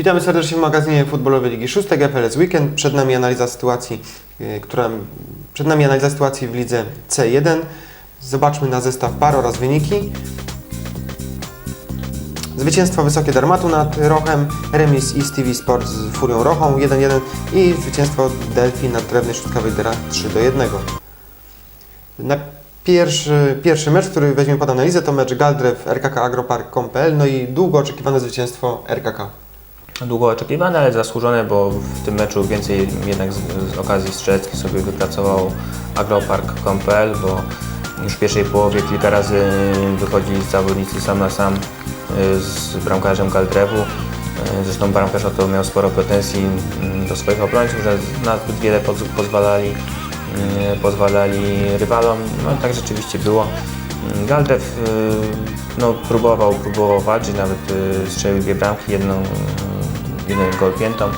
Witamy serdecznie w magazynie futbolowej Ligi 6 GPLS Weekend. Przed nami analiza sytuacji, y, która, przed nami analiza sytuacji w lidze C1. Zobaczmy na zestaw par oraz wyniki. Zwycięstwo wysokie Darmatu nad Rochem, remis East TV Sport z Furią Rochą 1-1 i zwycięstwo Delphi nad Drewny Środka Wydera 3-1. Na pierwszy, pierwszy mecz, który weźmiemy pod analizę to mecz Galdrew RKK Agropark.pl no i długo oczekiwane zwycięstwo RKK. Długo oczekiwane, ale zasłużone, bo w tym meczu więcej jednak z, z okazji strzeleckich sobie wypracował agropark.pl, bo już w pierwszej połowie kilka razy wychodzili zawodnicy sam na sam y, z bramkarzem Galdrewu. Y, Zresztą bramkarz o to miał sporo pretensji mm, do swoich obrońców, że na zbyt wiele poz- pozwalali, y, pozwalali rywalom. No tak rzeczywiście było. Mm, Galdrew y, no, próbował, próbował walczyć, nawet strzelił dwie bramki, jedną, jeden gol piętą.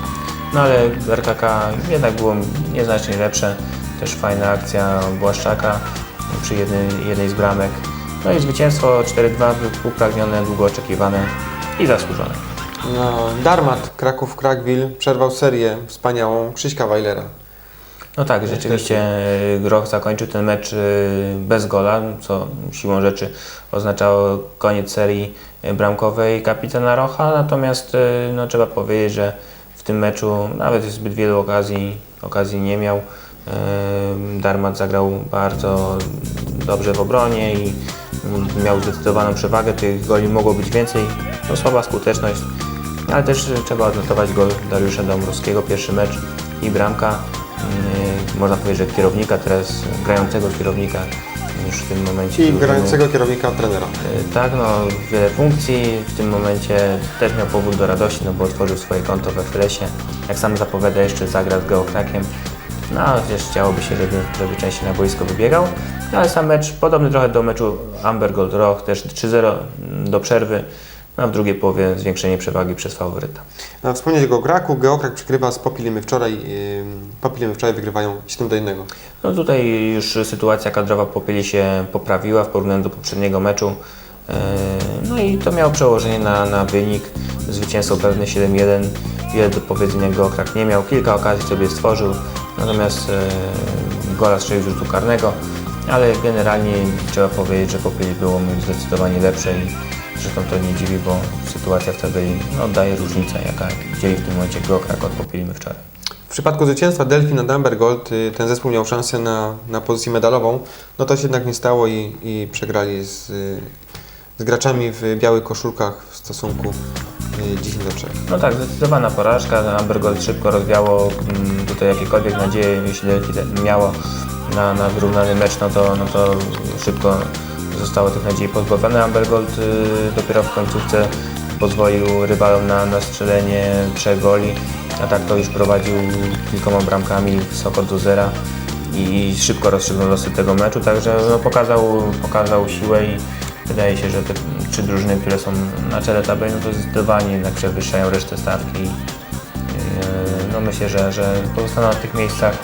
No ale RKK jednak było nieznacznie lepsze. Też fajna akcja Błaszczaka przy jednej, jednej z bramek. No i zwycięstwo 4-2 upragnione, długo oczekiwane i zasłużone. No, Darmat Kraków Krakwil przerwał serię wspaniałą Krzyśka Weilera. No tak, rzeczywiście y, Groch zakończył ten mecz y, bez gola, co siłą rzeczy oznaczało koniec serii bramkowej kapitana Rocha, natomiast y, no, trzeba powiedzieć, że w tym meczu nawet zbyt wielu okazji, okazji nie miał. Y, Darmat zagrał bardzo dobrze w obronie i y, miał zdecydowaną przewagę, tych goli mogło być więcej, to słaba skuteczność, ale też trzeba odnotować gol Dariusza Dąbrowskiego, pierwszy mecz i bramka. Można powiedzieć, że kierownika, teraz grającego kierownika już w tym momencie. Grającego kierownika trenera. Yy, Tak, no wiele funkcji. W tym momencie też miał powód do radości, no bo otworzył swoje konto we Fresie. Jak sam zapowiada, jeszcze zagra z Geokrakiem. No, też chciałoby się, żeby, żeby częściej na boisko wybiegał. No, ale sam mecz podobny trochę do meczu Amber Gold Rock, też 3-0 do przerwy. A w drugiej połowie zwiększenie przewagi przez faworyta. Na wspomnieć o Graku, Geokrak przegrywa z Popilimy wczoraj. Yy, Popilimy wczoraj wygrywają 7 do 1. No tutaj już sytuacja kadrowa Popieli się poprawiła w porównaniu do poprzedniego meczu. Yy, No i to miało przełożenie na, na wynik. Zwycięstwo pewne 7-1. Wiele do powiedzenia Geokrak nie miał. Kilka okazji sobie stworzył, natomiast yy, gola strzelił z rzutu karnego. Ale generalnie trzeba powiedzieć, że Popieli było zdecydowanie lepsze i zresztą to nie dziwi, bo sytuacja w tabeli no, daje różnicę, jaka dzieli w tym momencie Geokrak od Popielimy wczoraj. W przypadku zwycięstwa Delphi nad Amber Gold y, ten zespół miał szansę na, na pozycję medalową. No to się jednak nie stało i, i przegrali z, y, z graczami w białych koszulkach w stosunku y, 10 do 3. No tak, zdecydowana porażka. Amber Gold szybko rozwiało mm, tutaj jakiekolwiek nadzieje, jeśli Delphi miało na, na wyrównany mecz, no to, no to szybko zostało tych nadziei pozbawione. Amber Gold y, dopiero w końcówce pozwolił rywalom na, na strzelenie trzech goli, a tak to już prowadził kilkoma bramkami wysoko do zera i szybko rozstrzygnął losy tego meczu, także no, pokazał, pokazał siłę i wydaje się, że te trzy drużyny, które są na czele tabeli, no to zdecydowanie jednak przewyższają resztę stawki. Yy, No myślę, że, że pozostaną na tych miejscach.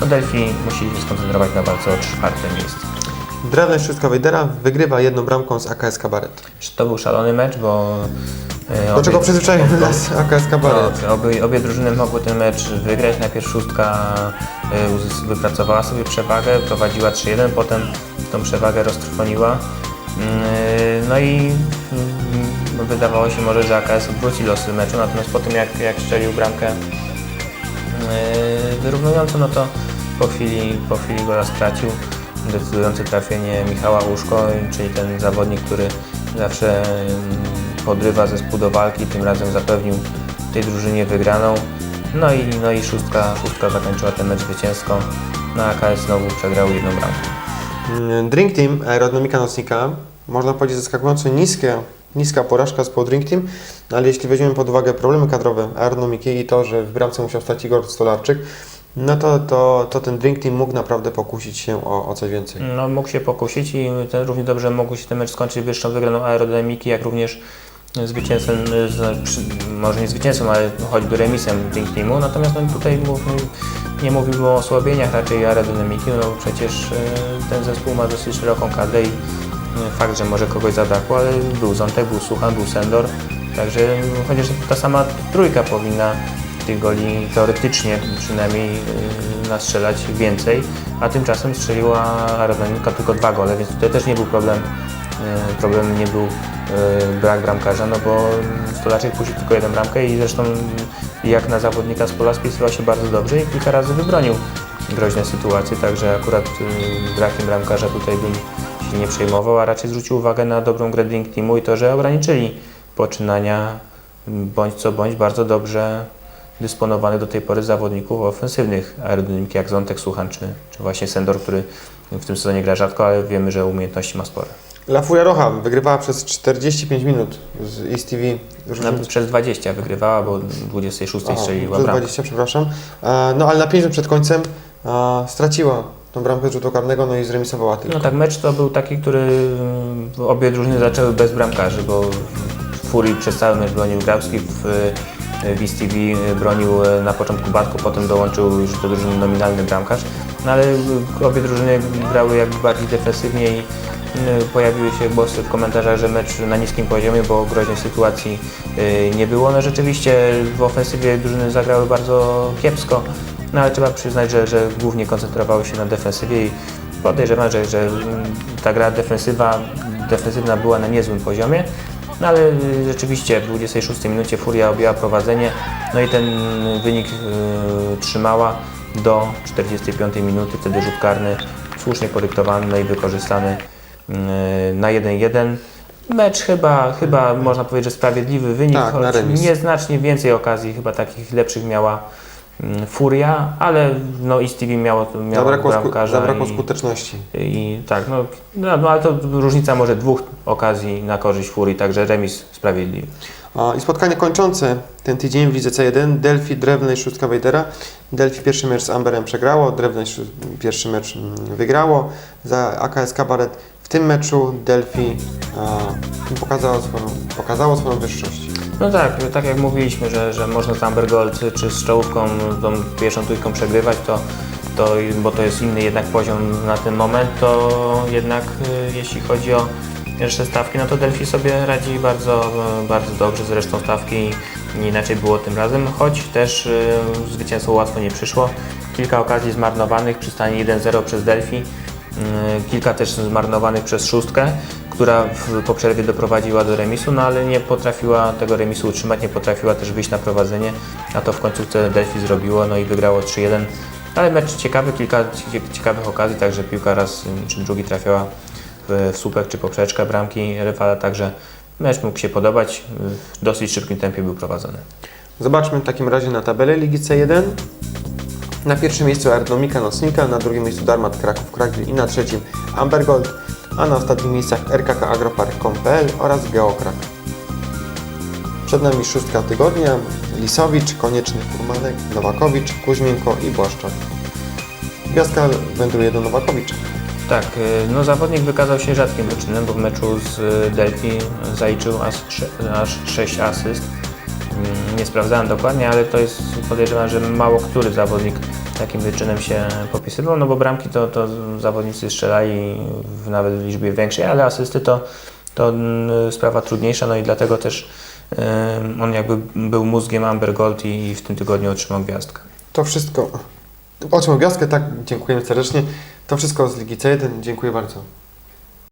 No Delphi musi się skoncentrować na walce o czwarte miejsce. Drewno Śródka Wejdera wygrywa jedną bramką z AKS Kabaret. To był szalony mecz, bo... Do czego obie- przyzwyczaił nas AKS Kabaret? No, obie, obie drużyny mogły ten mecz wygrać. Najpierw szóstka uzys- wypracowała sobie przewagę, prowadziła 3-1, potem tą przewagę roztrwoniła. Y, No i y, wydawało się może, że AKS odwróci losy meczu, natomiast po tym jak, jak strzelił bramkę y, wyrównującą, no to po chwili, po chwili gola stracił. Decydujące trafienie Michała Łuszko, czyli ten zawodnik, który zawsze y, podrywa zespół do walki, tym razem zapewnił tej drużynie wygraną. No i, no i szóstka, szóstka zakończyła ten mecz zwycięsko. No a AKS znowu przegrał jedną bramkę. Mm, Drink Team Aerodynamika Nocnika, można powiedzieć zaskakująco niskie, niska porażka z Drink Team, no ale jeśli weźmiemy pod uwagę problemy kadrowe Aerodynamiki i to, że w bramce musiał stać Igor Stolarczyk, no to, to, to ten Drink Team mógł naprawdę pokusić się o, o coś więcej. No, mógł się pokusić i ten, równie dobrze mógł się ten mecz skończyć wyższą wygraną aerodynamiki, jak również zwycięstwem, z- przy- może nie zwycięstwem, ale choćby remisem Drink Teamu. Natomiast no, tutaj mów, nie mówimy o osłabieniach raczej aerodynamiki, no przecież y, ten zespół ma dosyć szeroką kadrę i y, fakt, że może kogoś zabrakło, ale był Zątek, był Suchan, był Sendor, Także chociaż ta sama trójka powinna tych goli teoretycznie przynajmniej yy, nastrzelać więcej, a tymczasem strzeliła Aerodynamika tylko dwa gole, więc tutaj też nie był problem. Yy, Problemem nie był yy, brak bramkarza, no bo Stolaczek puścił tylko jedną bramkę i zresztą jak na zawodnika z pola spisywał się bardzo dobrze i kilka razy wybronił groźne sytuacje, także akurat brakiem bramkarza tutaj bym się nie przejmował, a raczej zwrócił uwagę na dobrą grę Drink Teamu i to, że ograniczyli poczynania bądź co bądź bardzo dobrze dysponowanych do tej pory zawodników ofensywnych aerodynamiki jak Zontek, Suchan czy, czy właśnie Sendor, który w tym sezonie gra rzadko, ale wiemy, że umiejętności ma spore. La Furia Rocha wygrywała przez 45 minut z East TV. Nawet przez 20 wygrywała, bo 26 Aha, strzeliła przez bramkę. 20, przepraszam. E, No ale na 5 minut przed końcem e, straciła tą bramkę z rzutu karnego, no i zremisowała tylko. No tak, mecz to był taki, który mm, obie drużyny zaczęły bez bramkarzy, bo Furii przez cały mecz bronił Grabski, w, w East TV bronił e, na początku Batko, potem dołączył już do drużyny nominalny bramkarz, no ale e, obie drużyny grały jakby bardziej defensywnie i pojawiły się głosy w komentarzach, że mecz na niskim poziomie, bo groźnej sytuacji e, nie było. No rzeczywiście w ofensywie drużyny zagrały bardzo kiepsko, no ale trzeba przyznać, że, że głównie koncentrowały się na defensywie i podejrzewam, że, że ta gra defensywa, defensywna była na niezłym poziomie. No ale y, rzeczywiście w 26 minucie Furia objęła prowadzenie, no i ten wynik y, trzymała do 45 minuty, wtedy rzut karny słusznie podyktowany no i wykorzystany y, na 1-1. Mecz chyba, chyba można powiedzieć, że sprawiedliwy wynik, Tak, na choć remis. nieznacznie więcej okazji chyba takich lepszych miała Furia, ale no East TV miało, miało Zabrakło, sku- zabrakło i, skuteczności. i tak, no, no, no ale to różnica może dwóch okazji na korzyść Furii, także remis sprawiedliwy. I spotkanie kończące ten tydzień w Lidze C1 Delphi, Drewno i Szóstka Wejdera. Delphi pierwszy mecz z Amberem przegrało, Drewno i pierwszy mecz mm, wygrało. Za AKS Kabaret w tym meczu Delphi a, pokazało, swoją, pokazało swoją wyższość. No tak, tak jak mówiliśmy, że, że można z Amber Gold czy z czołówką tą pierwszą trójką przegrywać, to, to, bo to jest inny jednak poziom na ten moment, to jednak y, jeśli chodzi o pierwsze stawki, no to Delphi sobie radzi bardzo, bardzo dobrze z resztą stawki nie inaczej było tym razem, choć też y, zwycięstwo łatwo nie przyszło. Kilka okazji zmarnowanych przy stanie 1-0 przez Delphi, y, kilka też zmarnowanych przez szóstkę, która po przerwie doprowadziła do remisu, no ale nie potrafiła tego remisu utrzymać, nie potrafiła też wyjść na prowadzenie, a to w końcówce Delphi zrobiło, no i wygrało 3-1. Ale mecz ciekawy, kilka cie- ciekawych okazji, także piłka raz ym, czy drugi trafiała w, słupek czy poprzeczkę bramki rywala, także mecz mógł się podobać, w dosyć szybkim tempie był prowadzony. Zobaczmy w takim razie na tabelę Ligi C1. Na pierwszym miejscu Aerodynamika Nocnika, na drugim miejscu Darmat Kraków Kraków i na trzecim Ambergold, a na ostatnich miejscach RKK Agropark.pl oraz Geokrak. Przed nami szóstka tygodnia, Lisowicz, Konieczny Furmanek, Nowakowicz, Kuźmienko i Błaszczak. Gwiazdka wędruje do Nowakowicza. Tak, y, no zawodnik wykazał się rzadkim wyczynem, bo w meczu z y, Delphi zaliczył aż 6 asyst. Mm, Nie sprawdzałem dokładnie, ale to jest podejrzewam, że mało który zawodnik takim wyczynem się popisywał, no bo bramki to, to zawodnicy strzelali w nawet w liczbie większej, ale asysty to, to mm, sprawa trudniejsza, no i dlatego też on jakby był mózgiem Amber Gold i w tym tygodniu otrzymał gwiazdkę. To wszystko. Otrzymał gwiazdkę, tak, dziękujemy serdecznie. To wszystko z Ligi C1, dziękuję bardzo.